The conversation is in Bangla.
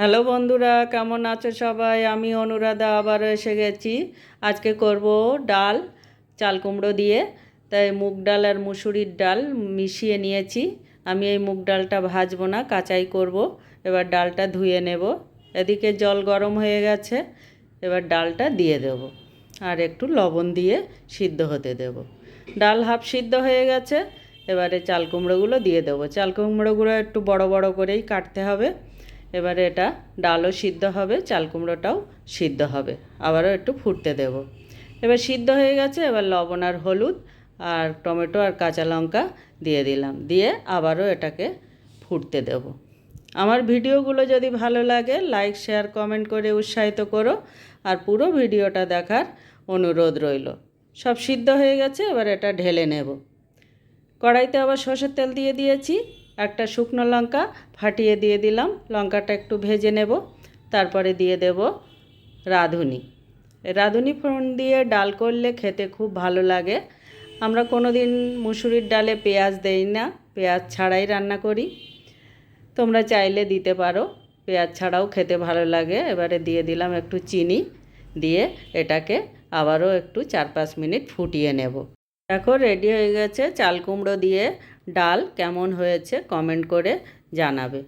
হ্যালো বন্ধুরা, কেমন আছো সবাই? আমি অনুরাধা আবারও এসে গেছি। আজকে করব ডাল, চাল কুমড়ো দিয়ে। তাই মুগ ডাল আর মুসুরির ডাল মিশিয়ে নিয়েছি। আমি এই মুগ ডালটা ভাজবো না, কাঁচাই করব। এবার ডালটা ধুয়ে নেব। এদিকে জল গরম হয়ে গেছে, এবার ডালটা দিয়ে দেব। আর একটু লবণ দিয়ে সিদ্ধ হতে দেব। ডাল হাফ সিদ্ধ হয়ে গেছে, এবারে চাল কুমড়োগুলো দিয়ে দেবো। চাল কুমড়োগুলো একটু বড় বড় করেই কাটতে হবে। এবারে এটা ডালও সিদ্ধ হবে, চাল কুমড়োটাও সিদ্ধ হবে। আবারও একটু ফুটতে দেব। এবার সিদ্ধ হয়ে গেছে, এবার লবণ আর হলুদ আর টমেটো আর কাঁচা লঙ্কা দিয়ে দিলাম। দিয়ে আবারও এটাকে ফুটতে দেব। আমার ভিডিওগুলো যদি ভালো লাগে, লাইক, শেয়ার, কমেন্ট করে উৎসাহিত করো আর পুরো ভিডিওটা দেখার অনুরোধ রইল। সব সিদ্ধ হয়ে গেছে, এবার এটা ঢেলে নেব। কড়াইতে আবার সর্ষের তেল দিয়ে দিয়েছি। একটা শুকনো লঙ্কা ফাটিয়ে দিয়ে দিলাম। লঙ্কাটা একটু ভেজে নেব, তারপরে দিয়ে দেব রাঁধুনি। রাঁধুনি ফোড়ন দিয়ে ডাল করলে খেতে খুব ভালো লাগে। আমরা কোনো দিন মুসুরির ডালে পেঁয়াজ দেই না, পেঁয়াজ ছাড়াই রান্না করি। তোমরা চাইলে দিতে পারো, পেঁয়াজ ছাড়াও খেতে ভালো লাগে। এবারে দিয়ে দিলাম একটু চিনি, দিয়ে এটাকে আবারও একটু চার পাঁচ মিনিট ফুটিয়ে নেব। দেখো রেডি হয়ে গেছে। চাল কুমড়ো দিয়ে ডাল কেমন হয়েছে কমেন্ট করে জানাবে।